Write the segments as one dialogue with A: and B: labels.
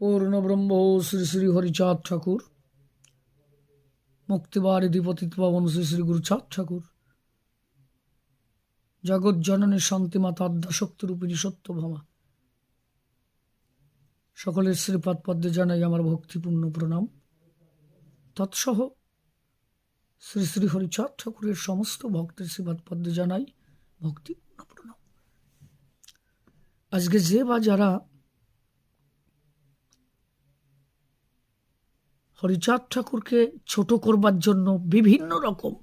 A: পূর্ণব্রহ্ম শ্রী শ্রী হরিচাঁদ ঠাকুর। মুক্তিবার অধিপতি পাবন শ্রী শ্রী গুরুচাঁদ ঠাকুর। জগৎ জননী শান্তি মাতা রূপিণী সত্যভামা সকলের শ্রীপাদ পদ্মে জানাই আমার ভক্তিপূর্ণ প্রণাম। তৎসহ শ্রী শ্রী হরিচাঁদ ঠাকুরের সমস্ত ভক্তের শ্রীপাদ পদ্মে জানাই ভক্তিপূর্ণ প্রণাম। আজকে যে বা যারা হরিচাঁদ ঠাকুরকে ছোট করবার জন্য বিভিন্ন রকম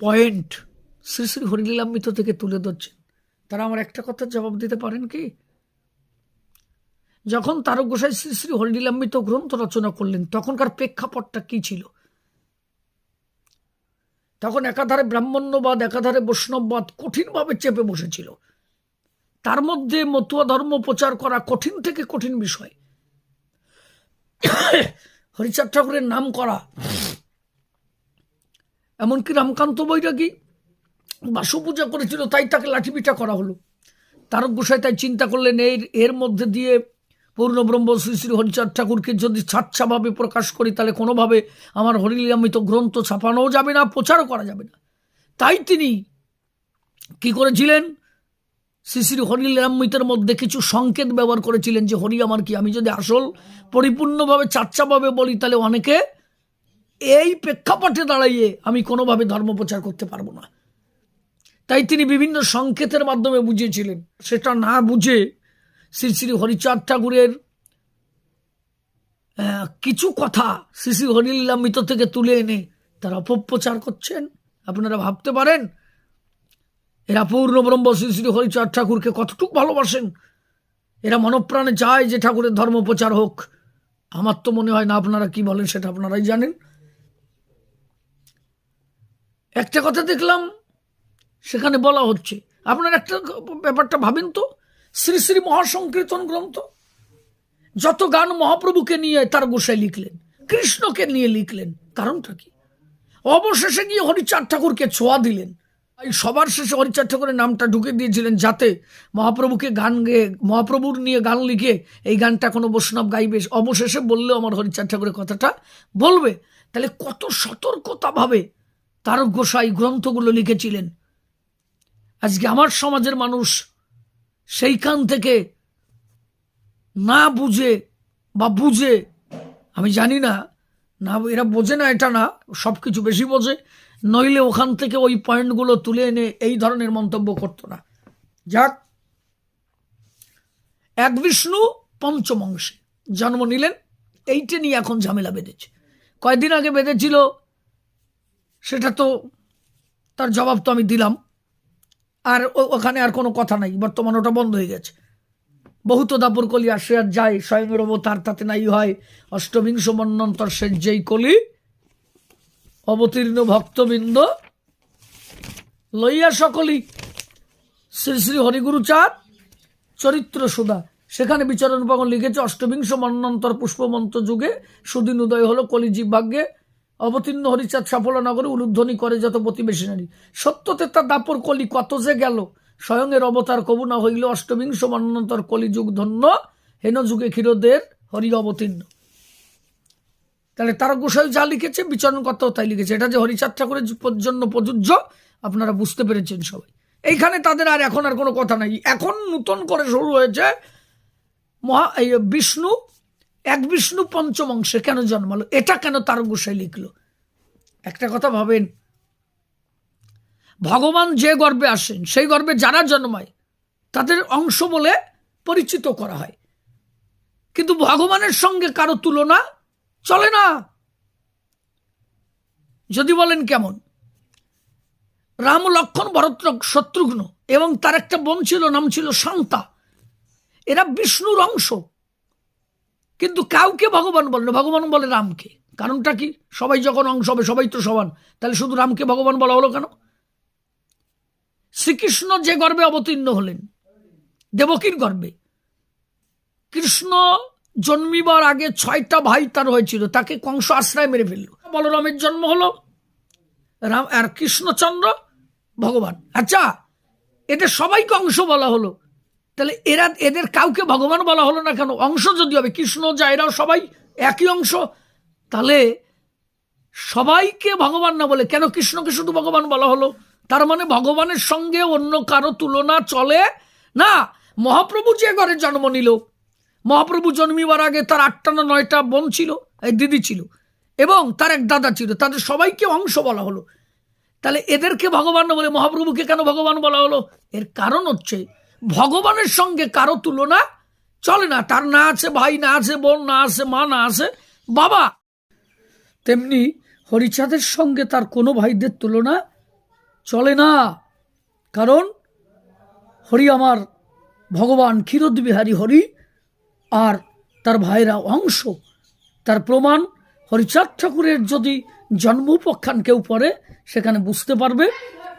A: পয়েন্ট শ্রী শ্রী হরিলীলামৃত থেকে তুলে ধরছেন। তারা আমার একটা কথার জবাব দিতে পারেন কি? যখন তারক গোসাই শ্রী শ্রী হরিলীলামৃত গ্রন্থ রচনা করলেন, তখনকার প্রেক্ষাপটটা কি ছিল? তখন একাধারে ব্রাহ্মণ্যবাদ, একাধারে বৈষ্ণববাদ কঠিনভাবে চেপে বসেছিল। তার মধ্যে মতুয়া ধর্ম প্রচার করা কঠিন থেকে কঠিন বিষয়। হরিচাঁদ ঠাকুরের নাম করা। এমনকি রামকান্ত বৈরাগী বাসু পূজা করেছিল, তাই তাকে লাঠিপিঠা করা হলো। তারক গোসাই তাই চিন্তা করলেন এর এর মধ্যে দিয়ে পূর্ণব্রহ্ম শ্রী শ্রী হরিচাঁদ ঠাকুরকে যদি ছাচ্ছাভাবে প্রকাশ করি, তাহলে কোনোভাবে আমার হরিলীলামিত গ্রন্থ ছাপানোও যাবে না, প্রচারও করা যাবে না। তাই তিনি কি করেছিলেন? শ্রী শ্রী হরিলীলামৃতের মধ্যে কিছু সংকেত ব্যবহার করেছিলেন যে, হরি আমার কি? আমি যদি আসল পরিপূর্ণভাবে চাচ্চাভাবে বলি, তাহলে অনেকে এই প্রেক্ষাপটে দাঁড়াইয়ে আমি কোনোভাবে ধর্ম প্রচার করতে পারব না। তাই তিনি বিভিন্ন সংকেতের মাধ্যমে বুঝিয়েছিলেন। সেটা না বুঝে শ্রী শ্রী হরিচাঁদ ঠাকুরের কিছু কথা শ্রী শ্রী হরিলীলামৃত থেকে তুলে এনে তারা অপপ্রচার করছেন। আপনারা ভাবতে পারেন এরা পূর্ণ ব্রহ্ম শ্রী শ্রী হরিচাঁদ ঠাকুরকে কতটুকু ভালোবাসেন? এরা মনপ্রাণে চায় যে ঠাকুরের ধর্ম প্রচার হোক। আমার তো মনে হয় না আপনারা কি বলেন সেটা আপনারাই জানেন। একটা কথা দেখলাম, সেখানে বলা হচ্ছে, আপনার একটা ব্যাপারটা ভাবেন তো? শ্রী শ্রী মহাসংকীর্তন গ্রন্থ, যত গান মহাপ্রভুকে নিয়ে তার গোসাই লিখলেন, কৃষ্ণকে নিয়ে লিখলেন, কারণটা কি? অবশেষে গিয়ে হরিচাঁদ ঠাকুরকে ছোঁয়া দিলেন। সবার শেষে হরিচাঁদ ঠাকুরের নামটা ঢুকে দিয়েছিলেন যাতে মহাপ্রভুকে গান গেয়ে মহাপ্রভুর নিয়ে গান লিখে এই গানটা কোনো বৈষ্ণব গাইবে। অবশেষে বললেও আমার হরিচার ঠাকুরের কথাটা বলবে। তাহলে কত সতর্কতাভাবে তারক গোসাই গ্রন্থগুলো লিখেছিলেন। আজকে আমার সমাজের মানুষ সেইখান থেকে না বুঝে বা বুঝে, আমি জানি না না এরা বোঝে না এটা না সব কিছু বেশি বোঝে নইলে ওখান থেকে ওই পয়েন্টগুলো তুলে এনে এই ধরনের মন্তব্য করতো না। যাক, এক বিষ্ণু পঞ্চম অংশে জন্ম নিলেন। এইটা নিয়ে এখন ঝামেলা বেঁধেছে। কয়দিন আগে বেঁধেছিল, সেটা তো তার জবাব তো আমি দিলাম। আর ওখানে আর কোনো কথা নাই, বর্তমান ওটা বন্ধ হয়ে গেছে। বহুত দাপুর কলি আসে আর যায় স্বয়ংয়ের অবতার তাতে নাই হয়। অষ্টবিংশ মন্নন্তর সেজ্জেই কলি অবতীর্ণ ভক্তবৃন্দ, লইয়া সকলি শ্রী শ্রী হরিগুরু চাঁদ চরিত্র সুধা। সেখানে বিচরণ পাগল লিখেছে, অষ্টবিংশ মন্নন্তর পুষ্পমন্ত যুগে সুদিন উদয় হলো কলিজীব ভাগ্যে। অবতীর্ণ হরিচাঁদ সাফল্য নগরে উলুধ্বনি করে যত প্রতিবেশী নারী। সত্যতে তার দাপর কলি কত যে গেল। স্বয়ংয়ের অবতার কবু না হইল অষ্টবিংশ মন্নন্তর কলিযুগ ধন্য। হেন যুগে ক্ষীরদের হরি অবতীর্ণ। তাহলে তারা গোসাই যা লিখেছে, বিচরণ কর্তাও তাই লিখেছে। এটা যে হরিচাঁদ ঠাকুরের জন্য প্রযোজ্য, আপনারা বুঝতে পেরেছেন সবাই। এইখানে তাদের আর এখন আর কোনো কথা নাই। এখন নতুন করে শুরু হয়েছে মহা বিষ্ণু, এক বিষ্ণু পঞ্চম অংশে কেন জন্মালো? এটা কেন তার গোসাই লিখলো? একটা কথা ভাবেন, ভগবান যে গর্বে আসেন, সেই গর্বে যারা জন্মায়, তাদের অংশ বলে পরিচিত করা হয়। কিন্তু ভগবানের সঙ্গে কারও তুলনা চলে না। যদি বলেন কেমন? রাম লক্ষণ ভরত শত্রুঘ্ন এবং তার একটা বোন ছিল, নাম ছিল শান্তা। এরা বিষ্ণুর অংশ। কিন্তু কাউকে ভগবান বলে না। ভগবান বলে রামকে। কারণটা কি? সবাই যখন অংশ হবে, সবাই তো সমান। তাহলে শুধু রামকে ভগবান বলা হলো কেন? শ্রীকৃষ্ণ যে গর্বে অবতীর্ণ হলেন, দেবকীর গর্বে, কৃষ্ণ জন্মিবার আগে ছয়টা ভাই তার হয়েছিল, তাকে কংস আশ্রয় মেরে ফেলল। বলরামের জন্ম হলো রাম, আর কৃষ্ণচন্দ্র ভগবান। আচ্ছা এদের সবাইকে অংশ বলা হলো। তাহলে এরা, এদের কাউকে ভগবান বলা হলো না কেন? অংশ যদি হবে, কৃষ্ণ যা এরাও সবাই একই অংশ। তাহলে সবাইকে ভগবান না বলে কেন কৃষ্ণকে শুধু ভগবান বলা হলো? তার মানে ভগবানের সঙ্গে অন্য কারও তুলনা চলে না। মহাপ্রভু যে ঘরে জন্ম নিল মহাপ্রভু জন্মিবার আগে তার আটটা না নয়টা বোন ছিল, এই দিদি ছিল, এবং তার এক দাদা ছিল, তাদের সবাইকে অংশ বলা হলো। তাহলে এদেরকে ভগবান বলে মহাপ্রভুকে কেন ভগবান বলা হলো? এর কারণ হচ্ছে, ভগবানের সঙ্গে কারও তুলনা চলে না, তার না আছে ভাই, না আছে বোন, না আছে মা, না আছে বাবা। তেমনি হরিচাঁদের সঙ্গে তার কোনো ভাইদের তুলনা চলে না, কারণ হরি আমার ভগবান ক্ষীরোদ বিহারী হরি আর তার ভাইরা অংশ। তার প্রমাণ হরিচাঁদ ঠাকুরের যদি জন্ম উপাখ্যান কেউ পড়ে, সেখানে বুঝতে পারবে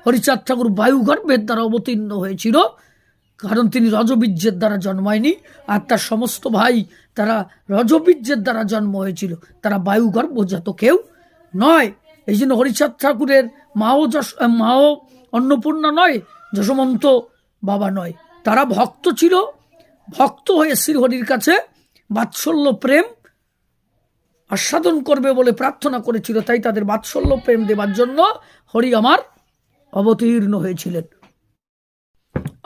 A: হরিচাঁদ ঠাকুর বায়ুগর্ভের দ্বারা অবতীর্ণ হয়েছিল, কারণ তিনি রজবীর্যের দ্বারা জন্মায়নি, আর তার সমস্ত ভাই তারা রজবীর্যের দ্বারা জন্ম হয়েছিল। তারা বায়ুগর্ভজাত কেউ নয়। এই জন্য হরিচাঁদ ঠাকুরের মাও যশ, মাও অন্নপূর্ণা নয়, যশমন্ত বাবা নয়। তারা ভক্ত ছিল ভক্ত হয়ে শ্রীহরির কাছে বাৎসল্য প্রেম আস্বাদন করবে বলে প্রার্থনা করেছিল, তাই তাদের বাৎসল্য প্রেম দেবার জন্য হরি আমার অবতীর্ণ হয়েছিলেন।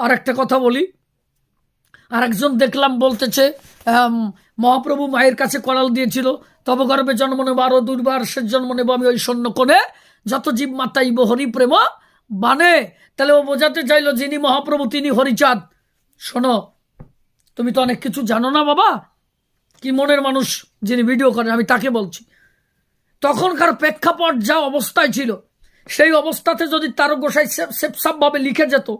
A: আর একটা কথা বলি আর একজন দেখলাম বলতেছে মহাপ্রভু মায়ের কাছে করাল দিয়েছিল তব গর্ভে জন্ম নেব আরও দুর্বার সে জন্ম নেব, আমি ওই সৈন্য কোণে, যত জীব মাতাইব, হরি প্রেম বানে তাহলে ও বোঝাতে চাইলো যিনি মহাপ্রভু, তিনি হরিচাঁদ। শোনো তুমি তো অনেক কিছু জানো না বাবা। কি মনের মানুষ যিনি ভিডিও করেন, আমি তাকে বলছি। তখনকার প্রেক্ষাপট যা অবস্থায় ছিল, সেই অবস্থাতে যদি তারক গোসাই সেপসাপভাবে লিখে যেত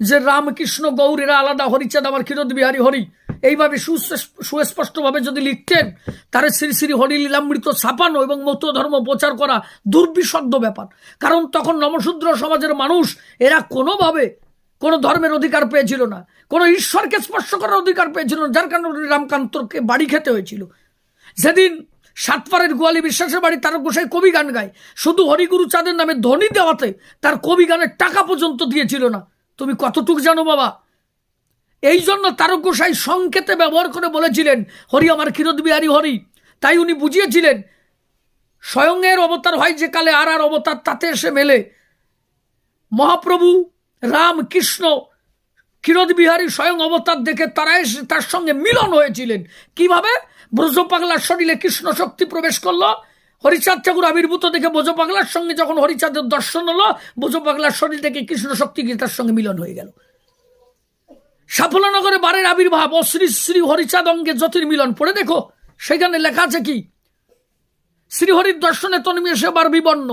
A: যে রামকৃষ্ণ গৌরীরা আলাদা হরিচাঁদ, আমার ক্ষীরোদ বিহারী হরি, এইভাবে সুস্পষ্ট- সুস্পষ্টভাবে যদি লিখতেন তারে শ্রী শ্রী হরি লীলামৃত ছাপানো এবং মত ধর্ম প্রচার করা দুর্বিষদ্য ব্যাপার। কারণ তখন নমশূদ্র সমাজের মানুষ, এরা কোনোভাবে কোনো ধর্মের অধিকার পেয়েছিল না, কোনো ঈশ্বরকে স্পর্শ করার অধিকার পেয়েছিল না, যার কারণে রামকান্তকে বাড়ি খেতে হয়েছিল। যেদিন সাতপাড়ের গোয়ালি বিশ্বাসের বাড়ি তার গোসাই কবি গান গায়। শুধু হরিগুরু চাঁদের নামে ধ্বনি দেওয়াতে তার কবি গানের টাকা পর্যন্ত দিয়েছিল না। তুমি কতটুক জানো বাবা? এই জন্য তারক গোসাই সংকেতে ব্যবহার করে বলেছিলেন, হরি আমার ক্ষীরোদ বিহারী হরি। তাই উনি বুঝিয়েছিলেন স্বয়ংয়ের অবতার হয় যে কালে আর আর অবতার তাতে এসে মেলে। মহাপ্রভু রাম কৃষ্ণ ক্ষীরোদ বিহারী স্বয়ং অবতার দেখে তারা এসে তার সঙ্গে মিলন হয়েছিলেন। কীভাবে? ব্রজ পাগলার শরীরে কৃষ্ণ শক্তি প্রবেশ করল। হরিচাঁদ ঠাকুর আবির্ভূত দেখে বোঝো পাগলার সঙ্গে যখন হরিচাঁদের দর্শন হলো বোঝো পাগলার শরীর থেকে কৃষ্ণ শক্তি তার সঙ্গে মিলন হয়ে গেল। সাফল্যনগরে বারের আবির্ভাব ও শ্রী শ্রী হরিচাঁদ অঙ্গে জ্যোতির্মিলন পড়ে দেখো, সেখানে লেখা আছে কি? শ্রীহরির দর্শনে তন্মিয়ে বার বিবর্ণ।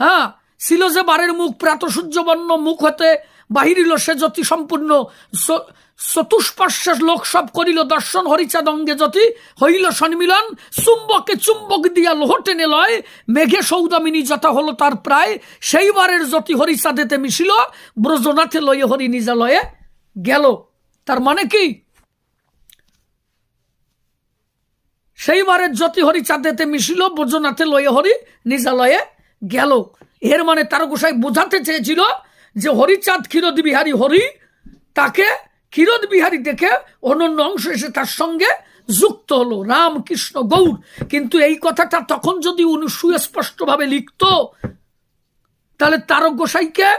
A: হ্যাঁ ছিল যে বারের মুখ প্রাত সূর্যবর্ণ মুখ হতে বাহিরিল সে জ্যোতি সম্পূর্ণ। স- চতুষ্পার্শ্বে লোক সব করিল দর্শন, হরিচাঁদ অঙ্গে জ্যোতি হইল সন্মিলন। চুম্বকে চুম্বক দিয়া লোহ টেনে লয়, মেঘে সৌদামিনী যথা হলো তার প্রায়। সেইবারের জ্যোতি হরিচাঁদেতে মিশিল, ব্রজনাথে লয়ে হরি নিজালয়ে গেল। তার মানে কি? সেইবারের জ্যোতি হরি চাঁদেতে মিশিল, ব্রজনাথে লয়ে হরি নিজালয়ে গেল। এর মানে তার গোসাই বোঝাতে চেয়েছিল যে হরিচাঁদ ক্ষীরদ বিহারী হরি তাকে ক্ষীরদ বিহারী দেখে অনন্য অংশ এসে তার সঙ্গে যুক্ত হলো। রাম কৃষ্ণ গৌর। কিন্তু এই কথাটা তখন যদি উনি সুস্পষ্টভাবে লিখত, তাহলে তারক গোসাইকে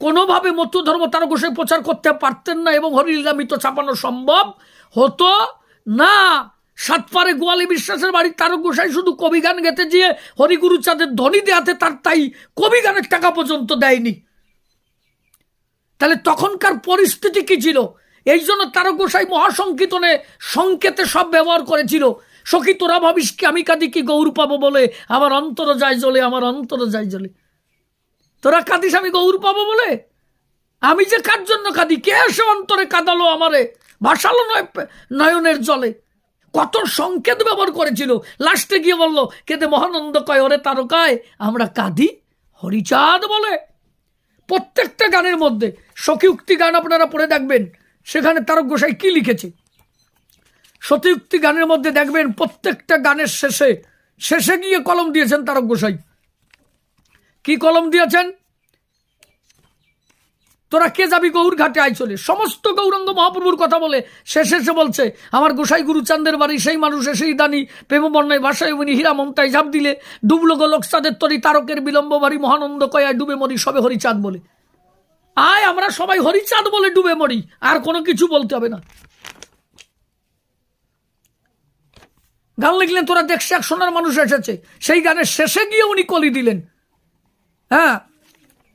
A: কোনোভাবে মত ধর্ম তারক গোসাই প্রচার করতে পারতেন না এবং হরিলীলামিত ছাপানো সম্ভব হতো না। সাতপারে গোয়ালি বিশ্বাসের বাড়ির তারক গোসাই শুধু কবি গান গেতে গিয়ে হরিগুরু চাঁদের ধ্বনি দেয়াতে তার তাই কবি গানের টাকা পর্যন্ত দেয়নি। তাহলে তখনকার পরিস্থিতি কি ছিল? এই জন্য তারক গোসাই মহাসংকীর্তনে সংকেতে সব ব্যবহার করেছিল। সখী, তোরা ভাবিস কি আমি কাঁদি কি গৌর পাবো বলে? আমার অন্তর যায় জ্বলে, আমার অন্তর যায় জ্বলে। তোরা কাঁদিস আমি গৌর পাবো বলে? আমি যে কার জন্য কাঁদি? কে এসে অন্তরে কাঁদালো আমারে? ভাসালো নয় নয়নের জলে। কত সংকেত ব্যবহার করেছিল। লাস্টে গিয়ে বলল কেঁদে মহানন্দ কয়, ওরে তারকায়, আমরা কাঁদি, হরিচাঁদ বলে। প্রত্যেকটা গানের মধ্যে সখীউক্তি গান আপনারা পড়ে দেখবেন। সেখানে তারক গোসাই কি লিখেছে? সতীউক্তি গানের মধ্যে দেখবেন, প্রত্যেকটা গানের শেষে শেষে গিয়ে কলম দিয়েছেন তারক গোসাই। কি কলম দিয়েছেন? তোরা কে যাবি গৌর ঘাটে আই চলে? সমস্ত গৌরাঙ্গ মহাপ্রভুর কথা বলে শেষে এসে বলছে, আমার গোসাই গুরুচান্দের বাড়ি, সেই মানুষ সেই দানি প্রেমবর্ণায় ভাষায় উনি হীরা মমতায় ঝাঁপ দিলে ডুবলো গো লোকসাদের তরি তারকের বিলম্ব বাড়ি, মহানন্দ কয়ায় ডুবে মরি, সবে হরিচাঁদ বলে। আয়, আমরা সবাই হরিচাঁদ বলে ডুবে মরি, আর কোনো কিছু বলতে হবে না। গান লিখলেন, তোরা দেখছে এক সোনার মানুষ এসেছে। সেই গানের শেষে গিয়ে উনি কলি দিলেন। হ্যাঁ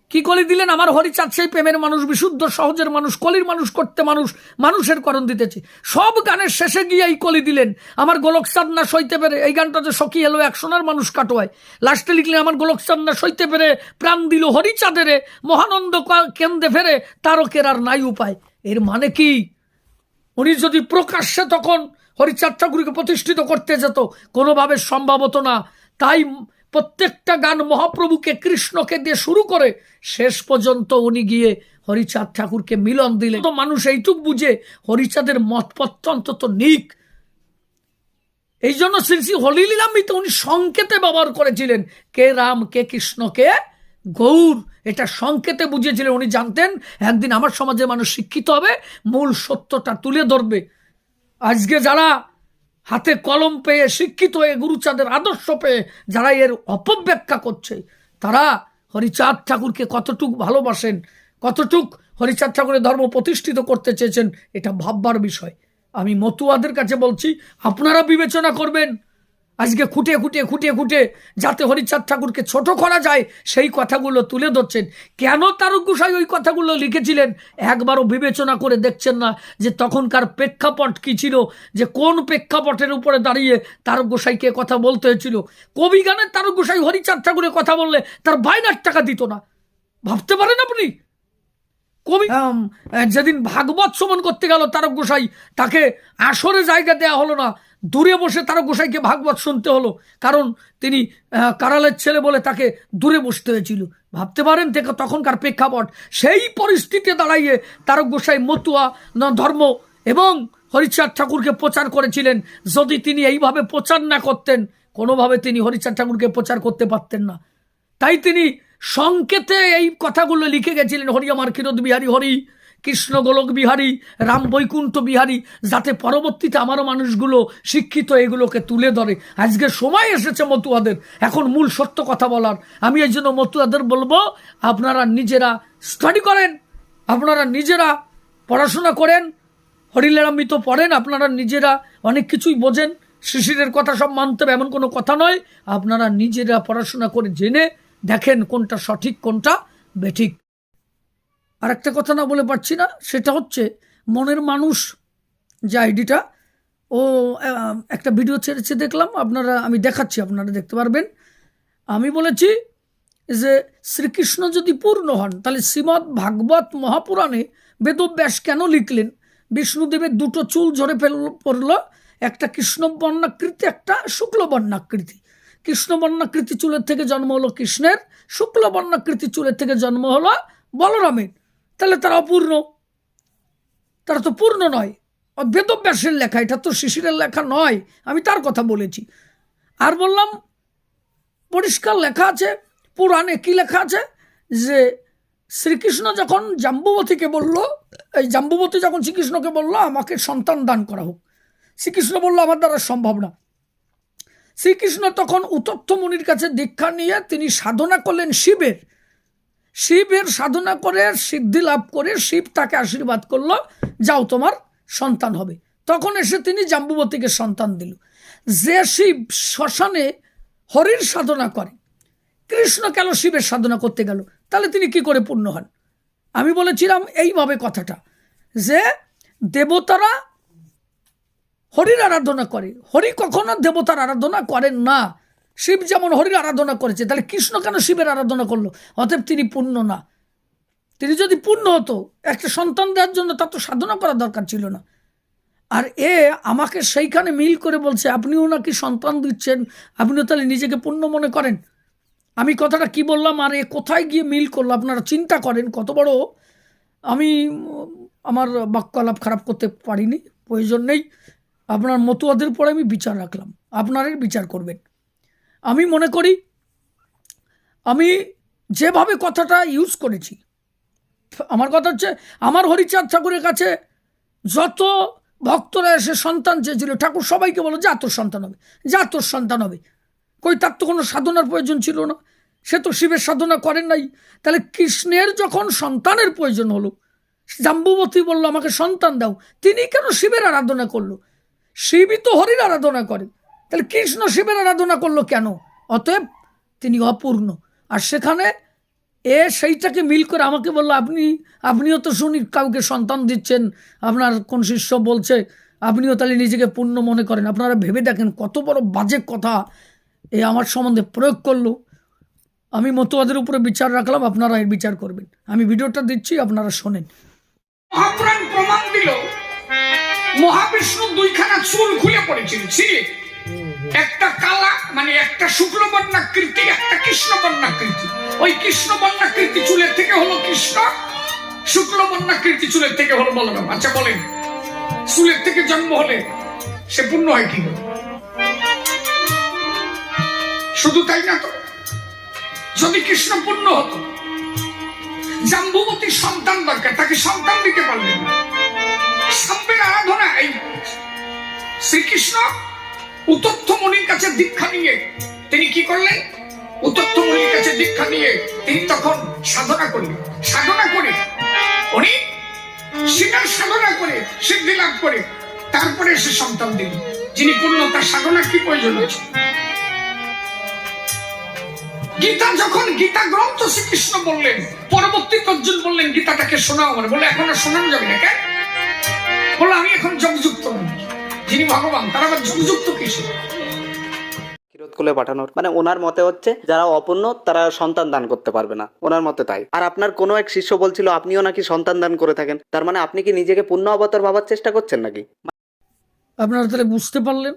A: কি কলি দিলেন? আমার হরিচাঁদ সেই প্রেমের মানুষ, বিশুদ্ধ, সহজের মানুষ, কলির মানুষ করতে মানুষ, মানুষের করণ দিতেছে। সব গানের শেষে গিয়ে এই কলি দিলেন। আমার গোলকচাঁদ না সইতে পেরে, এই গানটা যে সখী এলো এক সোনার মানুষ কাটোয়ায়। লাস্টে লিখলেন, আমার গোলকচাঁদ না সইতে পেরে, প্রাণ দিল হরিচাঁদেরে মহানন্দ কেন্দ্রে ফেরে, তারকের আর নাই উপায়। এর মানে কি? উনি যদি প্রকাশ্যে তখন হরিচাঁদ ঠাকুরকে প্রতিষ্ঠিত করতে যেত, কোনোভাবে সম্ভব হতো না। তাই প্রত্যেকটা গান মহাপ্রভুকে, কৃষ্ণকে দিয়ে শুরু করে শেষ পর্যন্ত উনি গিয়ে হরিচাঁদ ঠাকুরকে মিলন দিলেন। তো মানুষ এইটুক বুঝে হরিচাঁদের মতপত্র অন্তত নিক। এই জন্য শ্রী শ্রী হলিলীলামৃত উনি সংকেতে ব্যবহার করেছিলেন, কে রাম, কে কৃষ্ণ, কে গৌর। এটা সংকেতে বুঝিয়েছিলেন। উনি জানতেন, একদিন আমার সমাজের মানুষ শিক্ষিত হবে, মূল সত্যটা তুলে ধরবে। আজকে যারা হাতে কলম পেয়ে শিক্ষিত হয়ে গুরুচাঁদের আদর্শ পেয়ে যারা এর অপব্যাখ্যা করছে, তারা হরিচাঁদ ঠাকুরকে কতটুক ভালোবাসেন, কতটুক হরিচাঁদ ঠাকুরের ধর্ম প্রতিষ্ঠিত করতে চেয়েছেন, এটা ভাববার বিষয়। আমি মতুয়াদের কাছে বলছি, আপনারা বিবেচনা করবেন। আজকে খুঁটে খুঁটে খুঁটে খুঁটে যাতে হরিচাঁদ ঠাকুরকে ছোট করা যায় সেই কথাগুলো তুলে ধরছেন। কেন তারক গোসাই ওই কথাগুলো লিখেছিলেন? একবারও বিবেচনা করে দেখছেন না যে তখনকার প্রেক্ষাপট কি ছিল যে কোন প্রেক্ষাপটের উপরে দাঁড়িয়ে তারক গোসাইকে কথা বলতে হয়েছিল? কবি গানের তারক গোসাই হরিচাঁদ ঠাকুরের কথা বললে তার বাইনার টাকা দিত না। ভাবতে পারেন আপনি? কবি আম, যেদিন ভাগবত সমন করতে গেল তারক গোসাই তাকে আসরে জায়গা দেওয়া হলো না। দূরে বসে তারক গোসাইকে ভাগবত শুনতে হলো, কারণ তিনি কারালের ছেলে বলে তাকে দূরে বসতে হয়েছিল। ভাবতে পারেন থেকে তখনকার প্রেক্ষাপট, সেই পরিস্থিতি দাঁড়াইয়ে তারক গোসাই মতুয়া ন- ধর্ম এবং হরিচাঁদ ঠাকুরকে প্রচার করেছিলেন। যদি তিনি এইভাবে প্রচার না করতেন, কোনোভাবে তিনি হরিচাঁদ ঠাকুরকে প্রচার করতে পারতেন না। তাই তিনি সংকেতে এই কথাগুলো লিখে গেছিলেন, হরি আমার ক্ষীরদ বিহারী হরি। কৃষ্ণ গোলক বিহারী, রাম বৈকুণ্ঠ বিহারী, যাতে পরবর্তীতে আমারও মানুষগুলো শিক্ষিত এগুলোকে তুলে ধরে। আজকে সময় এসেছে মতুয়াদের। এখন মূল সত্য কথা বলার। আমি এই জন্য মতুয়াদের বলব, আপনারা নিজেরা স্টাডি করেন, আপনারা নিজেরা পড়াশোনা করেন হরিলারামিত পড়েন, আপনারা নিজেরা অনেক কিছুই বোঝেন। শিশিরের কথা সব মানতে হবে, এমন কোনো কথা নয়। আপনারা নিজেরা পড়াশোনা করে জেনে দেখেন কোনটা সঠিক, কোনটা বেঠিক। আর একটা কথা না বলে পারছি না, সেটা হচ্ছে মনের মানুষ যে আইডিটা, ও একটা ভিডিও ছেড়েছে দেখলাম, আপনারা, আমি দেখাচ্ছি, আপনারা দেখতে পারবেন। আমি বলেছি যে শ্রীকৃষ্ণ যদি পূর্ণ হন, তাহলে শ্রীমৎ ভাগবত মহাপুরাণে বেদব্যাস কেন লিখলেন? বিষ্ণুদেবের দুটো চুল ঝরে ফেল, পড়ল, একটা কৃষ্ণ বর্ণাকৃতি একটা শুক্ল বর্ণাকৃতি কৃষ্ণ বর্ণাকৃতি চুলের থেকে জন্ম হলো কৃষ্ণের শুক্ল বর্ণাকৃতি চুলের থেকে জন্ম হলো বলরামের। তাহলে তারা অপূর্ণ। তারা তো পূর্ণ নয়। বেদব্যাসের লেখা, এটা তো শিশিরের লেখা নয়। আমি তার কথা বলেছি। আর বললাম, পরিষ্কার লেখা আছে, পুরাণে কি লেখা আছে? যে শ্রীকৃষ্ণ যখন জাম্বুবতীকে বলল, এই জাম্বুবতী যখন শ্রীকৃষ্ণকে বলল, আমাকে সন্তান দান করা হোক। শ্রীকৃষ্ণ বলল, আমার দ্বারা সম্ভব না। শ্রীকৃষ্ণ তখন উতত্থ মুনির কাছে দীক্ষা নিয়ে তিনি সাধনা করলেন শিবের। শিবের সাধনা করে, সিদ্ধি লাভ করে শিব তাকে আশীর্বাদ করল, যাও তোমার সন্তান হবে। তখন এসে তিনি জাম্বুবতীকে সন্তান দিল। যে শিব শ্মশানে হরির সাধনা করে, কৃষ্ণ কেন শিবের সাধনা করতে গেল? তাহলে তিনি কি করে পূর্ণ হন? আমি বলেছিলাম এইভাবে কথাটা, যে দেবতারা হরির আরাধনা করে। হরি কখনো দেবতার আরাধনা করেন না। শিব যেমন হরির আরাধনা করেছে, তাহলে কৃষ্ণ কেন শিবের আরাধনা করল? অতএব তিনি পূর্ণ না। তিনি যদি পূর্ণ হতো, একটা সন্তান দেওয়ার জন্য তার তো সাধনা করা দরকার ছিল না। আর এ আমাকে সেইখানে মিল করে বলছে, আপনিও নাকি সন্তান দিচ্ছেন, আপনিও তাহলে নিজেকে পূর্ণ মনে করেন। আমি কথাটা কি বললাম, আর এ কোথায় গিয়ে মিল করল? আপনারা চিন্তা করেন, কত বড় আমি আমার বাক্যালাপ খারাপ করতে পারিনি, প্রয়োজন নেই। আপনার মতুয়াদের পরে আমি বিচার রাখলাম, আপনারাই বিচার করবেন। আমি মনে করি, আমি যেভাবে কথাটা ইউজ করেছি, আমার কথা হচ্ছে, আমার হরিচাঁদ ঠাকুরের কাছে যত ভক্তরা এসে সন্তান চেয়েছিল, ঠাকুর সবাইকে বলো যা তোর সন্তান হবে, যা তোর সন্তান হবে। কই, তার তো কোনো সাধনার প্রয়োজন ছিল না, সে তো শিবের সাধনা করেন নাই। তাহলে কৃষ্ণের যখন সন্তানের প্রয়োজন হলো, জাম্বুবতী বলল, আমাকে সন্তান দাও। তিনি কেন শিবের আরাধনা করল? শিবই তো হরির আরাধনা করে। তাহলে কৃষ্ণ শিবের আরাধনা করল কেন? অতএব তিনি অপূর্ণ। আর সেখানে এ সেইটাকে মিল করে আমাকে বলল, আপনি, আপনিও তো শুনি, কাউকে সন্তান দিচ্ছেন। আপনার কোন শিষ্য বলছে, আপনিও তাহলে নিজেকে পূর্ণ মনে করেন। আপনারা ভেবে দেখেন কত বড় বাজে কথা এ আমার সম্বন্ধে প্রয়োগ করল। আমি মতবাদের উপরে বিচার রাখলাম, আপনারা এর বিচার করবেন। আমি ভিডিওটা দিচ্ছি, আপনারা শোনেন।
B: মহাপুরাণ প্রমাণ দিল। মহাবিষ্ণু দুইখানা চুল খুলে পড়েছিল। ছিলে একটা কালা মানে একটা শুক্ল বর্ণাকৃতি, একটা কৃষ্ণ বর্ণাকৃতি। ওই কৃষ্ণ বর্ণাকৃতি চুলের থেকে হলো কৃষ্ণ, শুক্ল বর্ণাকৃতি চুলের থেকে হলো বলরাম। আচ্ছা বলেন, চুলের থেকে জন্ম হলে সে পূর্ণ হয় কি শুধু তাই না তো, যদি কৃষ্ণ পূর্ণ হতো জাম্বুবতী সন্তান দরকার, তাকে সন্তান দিতে পারলেন না। সাম্যের আরাধনা এই। শ্রীকৃষ্ণ উতথ্য কাছে দীক্ষা নিয়ে তিনি কি করলেন? কাছে দীক্ষা নিয়ে তিনি তখন সাধনা করলেন। সাধনা করে উনি সাধনা করে, সিদ্ধি লাভ করে, তারপরে সে সন্তান দিলেন। যিনি পূর্ণ, তার সাধনা কি প্রয়োজন আছে? গীতা যখন গীতা গ্রন্থ শ্রীকৃষ্ণ বললেন, পরবর্তী অর্জুন বললেন, গীতাটাকে শোনাও আমার। বলে, এখন আর শোনানো যাবে না, কেন? বলে আমি এখন যোগযুক্ত নই যিনি ভগবান তার আবার যোগযুক্ত কিসে
C: কিরোধ কুলে পাঠানোর। মানে ওনার মতে হচ্ছে যারা অপূর্ণ তারা সন্তান দান করতে পারবে না। ওনার মতে তাই। আর আপনার কোনো এক শিষ্য বলছিল আপনিও নাকি সন্তান দান করে থাকেন। তার মানে আপনি কি নিজেকে পূর্ণ অবতার ভাবার চেষ্টা করছেন নাকি?
A: আপনারা তাহলে বুঝতে পারলেন।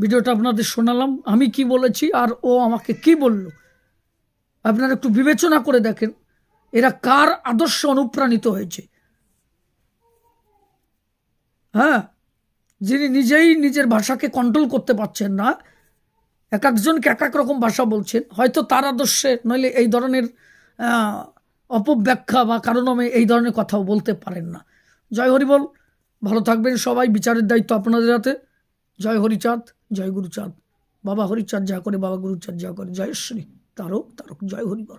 A: ভিডিওটা আপনাদের শোনালাম। আমি কি বলেছি আর ও আমাকে কি বলল? আপনারা একটু বিবেচনা করে দেখেন এরা কার আদর্শ অনুপ্রাণিত হয়েছে? হ্যাঁ? যিনি নিজেই নিজের ভাষাকে কন্ট্রোল করতে পারছেন না, এক একজনকে এক এক রকম ভাষা বলছেন, হয়তো তার আদর্শে নইলে এই ধরনের অপব্যাখ্যা বা কারণমে এই ধরনের কথাও বলতে পারেন না। জয় হরিবল ভালো থাকবেন সবাই, বিচারের দায়িত্ব আপনাদের হাতে। জয় হরিচাঁদ জয় গুরুচাঁদ বাবা হরিচাঁদ যা করে, বাবা গুরুচাঁদ যা করে। জয় শ্রী তারক তারক, জয় হরিবল